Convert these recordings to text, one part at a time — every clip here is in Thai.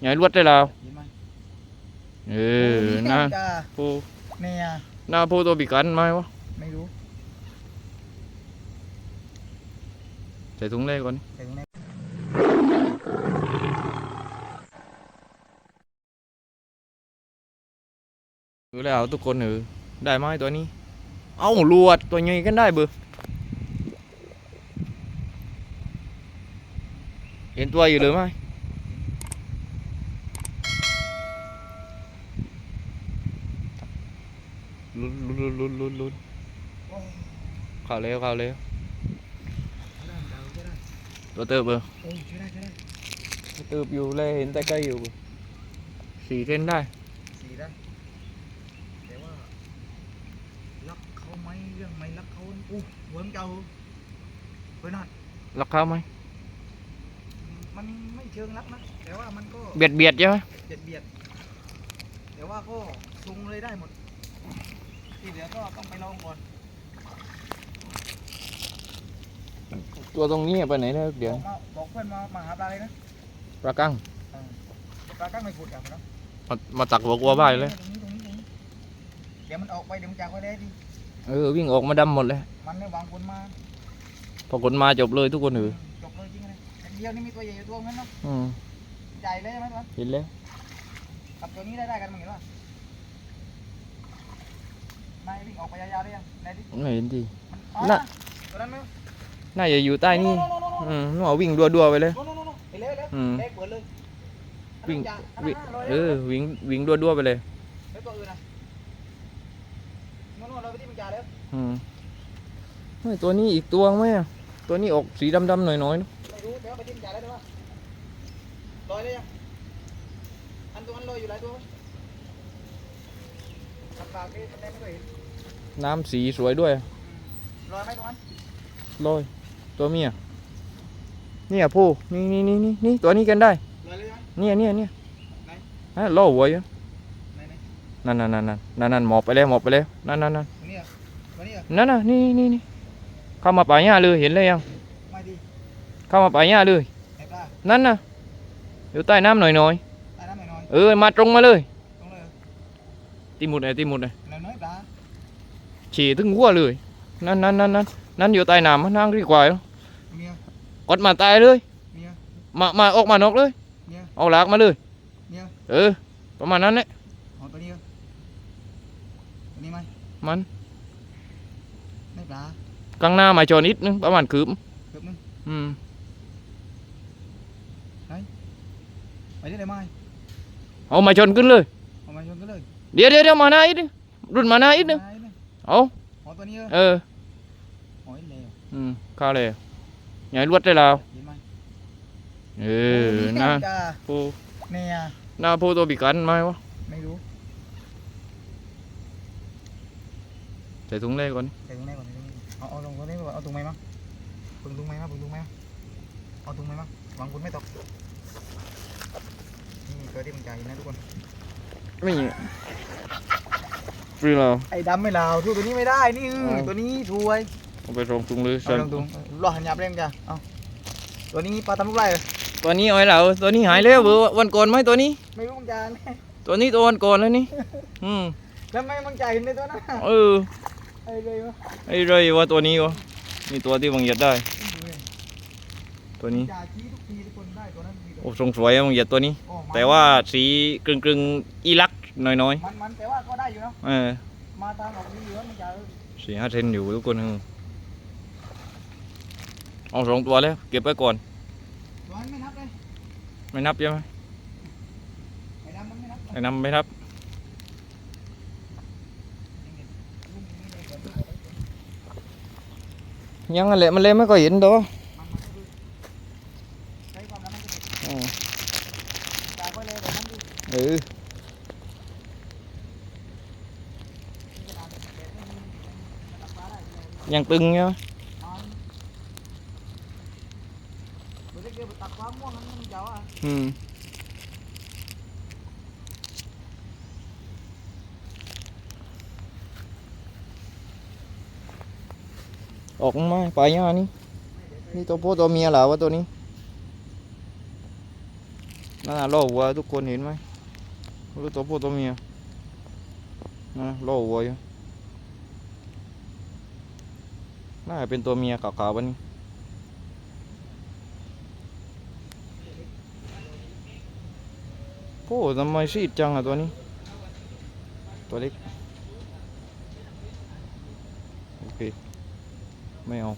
ใหญ่รวดได้แล้วเห็นไหมเออนะจ้าผู้เนี่ยหน้าผู้ตัวบิกันไหมวะไม่รู้ใส่ถุงเลยก่อนแต่ตรงนี้ดูแล้วทุกคนเออได้ไหมตัวนี้ เอ้าลวดตัวใหญ่กันได้เบอร์เห็นตัวอยู่หรือไม่ ลุ้นลุ้นลุ้นลุ้นลุ้นโอ้ยเข้าเร็วเข้าเร็วใช้ได้เดาใช้ได้ตัวเติบเบอร์โอ้ยใช้ได้ใช้ได้ตัวเติบอยู่เลยเห็นแต่ใกล้อยู่เบอร์สี่เส้นได้สีได้แต่ว่ารักเขาไหมเรื่องไหมรักเขาอู้เหมือนเก่าเฮ้ยนั่นรักเขาไหมมันไม่เชิงรักนะแต่ว่ามันก็เบียดเบียดใช่ไหมเบียดเบียดแต่ว่าก็ทรงเลยได้หมด ที่เหลือก็ต้องไปลองก่อนตัวตรงนี้ไปไหนแล้วเดี๋ยวบอกมาบอกเพื่อนมามาหาปลาเลยนะปลากังเออปลากั้งไม่พูดกับนะมามาตักหัวกลัวบ้านเลยตรงนี้ตรงนี้ตรงนี้เดี๋ยวมันออกไปเดี๋ยวมันจะค่อยได้ดีเออวิ่งออกมาดำหมดเลยมันเนี่ยวางคนมาพอขนมาจบเลยทุกคนเออจบเลยจริงเลยแต่เดียวนี่มีตัวใหญ่อยู่ตัวนั้นเนาะอืมใหญ่เลยใช่ไหมตัวนั้นเห็นแล้วกับตัวนี้ได้ได้กันมั้งเห็นป่ะ นายวิ่งออกไปยาวๆได้ยังนายดิไม่เห็นทีมันอ๋อน่ะตัวนั้นไหมน่าจะอยู่ใต้นี่โโโโโอืมนึกว่าวิ่งดัวๆไปเลย โน่โน่โน่โน่เห็นแล้วเห็นแล้วอืม เล็กเปิดเลยวิ่งอันนั้นวิ่งอย่าเออันนั้นอวิ่งวิ่งดัวๆไปเลยแล้วตัวอื่นนะโน่นโน่นเราไปที่มันจ่าแล้วอืมเฮ้ยตัวนี้อีกตัวไหมอะตัวนี้ออกสีดำๆหน่อยๆนะไม่รู้แต่ว่าไปที่มันจ่าแล้วแต่ว่าลอยเลยยังอันตัวนั้นลอยอยู่หลายตัวไหมทำปากนี่มันได้ไม่เคยเห็น น้ำสีสวยด้วยลอยไหมตรงนั้นลอยตัวเมียเนี่ยผู้นี่นี่นี่นี่นี่ตัวนี้กันได้ลอยเลยไหมเนี่ยเนี่ยเนี่ยไหนฮะล่อหัวอยู่ไหนไหนนั่นนั่นนั่นนั่นนั่นนั่นหมอบไปแล้วหมอบไปแล้วนั่นนั่นนั่นตัวนี้เหรอตัวนี้เหรอนั่นน่ะนี่นี่นี่เข้ามาป่าหญ้าเลยเห็นเลยยังไม่ดีเข้ามาป่าหญ้าเลยไหนปลานั่นน่ะอยู่ใต้น้ำหน่อยหน่อยตายน้ำหน่อยๆเออมาตรงมาเลยๆตรงเลยเหรอตีหมุดเลยตีหมุดเลยหน่อยน้อยปลา ฉี่ถึงหัวเลย นั่นนั่นนั่นนั่นนั่นอยู่ใต้น้ำมันนั่งดีกว่าเมียกดมาตายเลย มามาออกมานอกเลยเอาหลากมาเลยเออประมาณนั้นแหละมันกลางหน้ามาจอนิดนึงประมาณคืบอืมไปไหนไหมเอามาชนขึ้นเลยเอามาชนกันเลยเดี๋ยวเดี๋ยวเดี๋ยวมาหน้าอีกนึงรุ่นมาหน้าอีกนึง เนี่ยเอาอ๋อตัวนี้เหรอเอออ๋อไอ้เลวอืมเข้าเลยใหญ่รวดได้แล้วเห็นไหมเออโยนะจ้าผู้เนี่ยหน้าผู้ตัวบิกันไหมวะไม่รู้ใส่ถุงเลยก่อนใส่ตรงไหนก่อนใส่ตรงนี้ก่อนเอาเอาตรงนี้ก่อนเอาตรงไหนมั้งปึงตรงไหนมั้งปึงตรงไหนมั้งเอาตรงไหนมั้งวางบนไม่ตกนี่เกิดที่มันจ่ายนะทุกคนไม่ ฟรีเราไอ้ดำไม่ลาวสู้ตัวนี้ไม่ได้นี่อือเอาตัวนี้ถวยเอาไปรองถุงเลยเอาลงตรงรอหันยับเร่งจ้ะเอาตัวนี้ปลาตำลูกไร่เหรอตัวนี้เอาไว้แล้วตัวนี้หายแล้วเบอร์วันก่อนไหมตัวนี้ ไม่รู้มึงจ่ายไหมตัวนี้ตัววันก่อนแล้วนี่อืมแล้วไม่มึงจ่ายเห็นในตัวนั้นเออไอ้เลยวะไอ้เรยว่าตัวนี้วะนี่ตัวที่บังเหยียดได้ ตัวนี้จ่ายชี้ทุกทีทุกคนได้ตัวนั้นทีเดียวโอ้ทรงสวยอะบังเหยียดตัวนี้โอ้มันแต่ว่าสีกึ่งกึ่งๆอีลักห น่อยมันมันแต่ว่าก็ได้อยู่เนาะๆเออมาทางออกนี้อยู่แล้วมึงจ่ายสี่ห้าเซนอยู่ทุกคนเออเอาสองตัวแล้ว เก็บไว้ก่อนตัวนั้นไม่นับเลยไม่นับใช่ไหมไอ้ดำมันไม่นับไอ้นำไม่นับยังอะไรมันเลยไม่ก็เห็นตัวมันมันก็คือใช้ความระมัดระวังอ๋อจ่ายไปเลยแต่นั้นดู เออ มีกระดาษแบบไม่มีมันตักปลาได้เล ยังตึงใช่ไหมมันตัวเล็กเดียวไปตักปลาม่วงนั้นมันเจ๋วอะอืมออกมาไปยังนี่นี่ตัวผู้ตัวเมียเหรอวะตัวนี้นั่นน่ะล่อวัวทุกคนเห็นไหมรู้ตัวผู้ตัวเมียนะล่อวัวอยู่ น่าจะเป็นตัวเมียขาวๆวันนี้โอ้ทำไมซีดจังอะตัวนี้ ตัวเล็ก โอเค ไม่เอา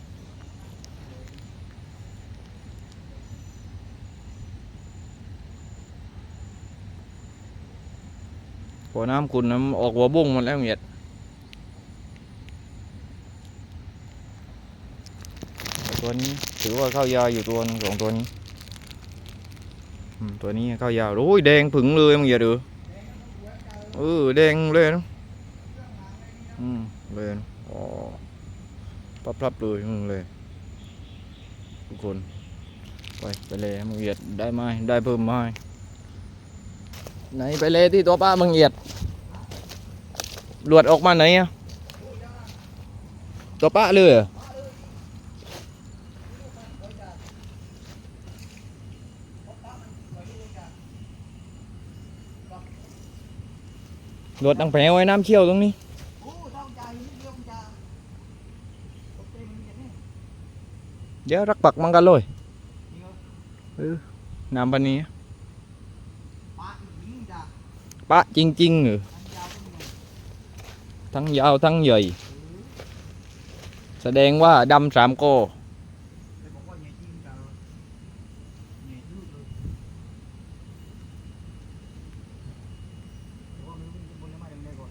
พอน้ำคุณน้ำออกหัวบุ้งหมันแล้วเหมียด ตัวนี้ถือว่าเข้ายาวอยู่ตัวนึงสองตัวนี้ตัวนี้เข้ายาวโอ้ยแดงผึ่งเลยมึงอย่าดูเออแดงเลยนะอืมเลยนะอ๋อพับพับๆเลยมึงเลยทุกคนไปไปเลยมึงเหยียดได้ไหมได้เพิ่มไหมไหนไปเลยที่ตัวป้ามึงเหยียดหลวดออกมาไหนอะตัวปะเลย รอลวดตั้งแผงไว้น้ำเชี่ยวตรงนี้เดี๋ยวรักปักมันกันเลยน้ำปันนี้ปากอีกนิดจ้ะจริงๆเหรออทั้งยาวทั้งใหญ่ แสดงว่าดำสามโกอ เลยบอกว่าใหญ่จริงจ้ะใหญ่ยืดเลยแต่ว่ามันบนนี้มาอย่างไรก่อน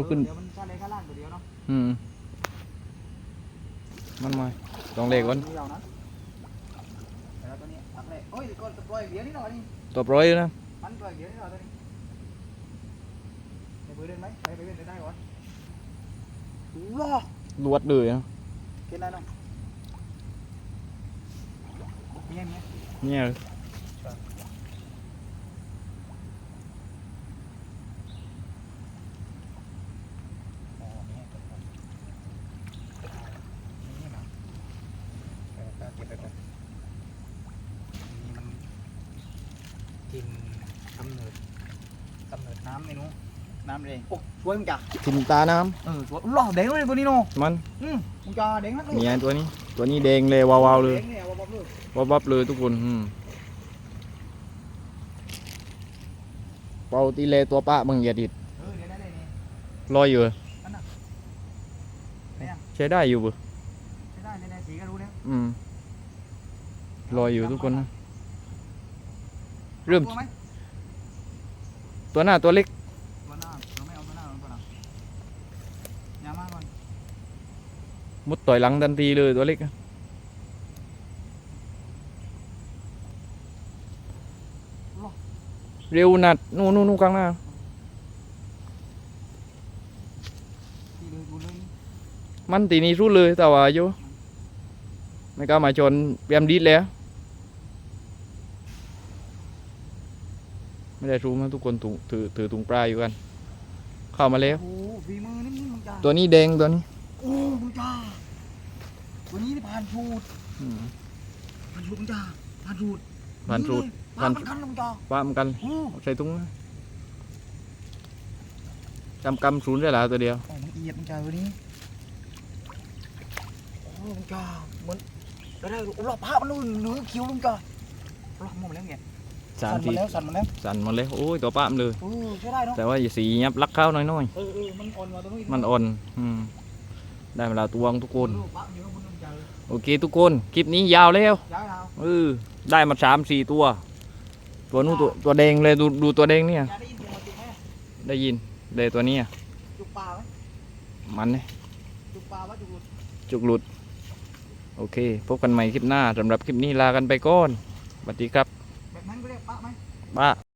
ลุกขึ้น เดี๋ยวมันข้าเลยข้างล่างตัวเดียวเนาะอืม มันมาต้องเลขก่อนยาวนะแล้วตัวนี้ตักเลยโอ้ยก่อนปล่อยเดี๋ยวนี้หน่อยนี่ตัวปล่อยนะ มันปล่อยเดี๋ยวนี้หน่อยตัวนี้ไปเปิดเล่นไหมไปไปเล่นได้ก่อนว้าลวดเลยนะกินได้เนาะเงี้ยเงี้ยเนี่ยเลย อ๋อเงี้ยนี่นะเออเก็บไปก่อนนี่มัน กินกำเนิดกำเนิดน้ำไม่รู้น้ำเองโอ้สวยมึงจ้ะทิมตาน้เออสวยหล่อแดงเลยตัวนี้เนาะำมันอืมมึงจ้าแดงนักเลยเนี่ยตัวนี้ ตัวนี้แดงเลยวาวๆเลยแดงเนี่ยวับๆเลยวับวับเลยทุกคนอืมเป่าตีเลตัวป้ามึงอย่าดิดเออเดี๋ยวได้เลยนี่ ลอยอยู่เหรอเนี่ยใช้ได้อยู่บ่ใช้ได้ในสีก็รู้แล้วอืมลอยอยู่ทุกคนนะ เริ่ม ตัวไหมตัวหน้าตัวเล็ก ตัวหน้าเราไม่เอาตัวหน้าเราตัวหลังอย่ามาก่อนมุดต่อยหลังทันทีเลยตัวเล็กอะเร็วนัดนู่นนู่นนู่นกลางหน้าที่เลยดูเลยมันตีนี้รู้เลยแต่ว่าอยู่ไม่กล้ามาชนเตรียมดีดแล้ว ไม่ได้รู้มั้ทุกคนถุงถือถือถุงปลาอยู่กัน เข้ามาแล้ว โอ้โหฝีมือนี่มึงจ้าตัวนี้แดงตัวนี้โอ้มึงจ้าวันนี้นี่ผ่านชูดอืมผ่านชูดมึงจ้าผ่านชูดผ่านชูดผ่าผ่านนมันกันมึงจ้าว่ามันกัน โอ้ใส่ถุงนะจำกำศูนย์ได้หลาตัวเดียว โอ้มึงเอียดมึงจ้าวันนี้โอ้มึงจ้าเหมือนได้ได้โอ้รอบภาพมันนู่นเหลือคิ้วมึงจ้ารอบหมดแล้วเนี่ย สามสั่นทีมาแล้วสั่นมาแล้วสั่นหมาเลยโอ้ยตัวป้ามเลยเออใช้ได้เนาะแต่ว่าอย่าสียับลักเข้าน้อยเออเออมันอ่อนกว่าตัวนู้นๆมันอ่อนอืมได้เวลาตวงทุกคนเออปะเดี๋ยวมันต้องเจอโอเคทุกคนคลิปนี้ยาวแล้วย้ายเอาเออได้มาสามสี่ตัว ตัวนู้นตัวตัวแดงเลยดูดูตัวแดงเนี่ยอย่าได้ยินเสียงมันติดไหมได้ยินเลยตัวเนี้ยจุกปลาไหมมันเนี่ย จุกปลาวะจุกหลุด จุกหลุด โอเค พบกันใหม่คลิปหน้าสำหรับคลิปนี้ลากันไปก่อนสวัสดีครับ แ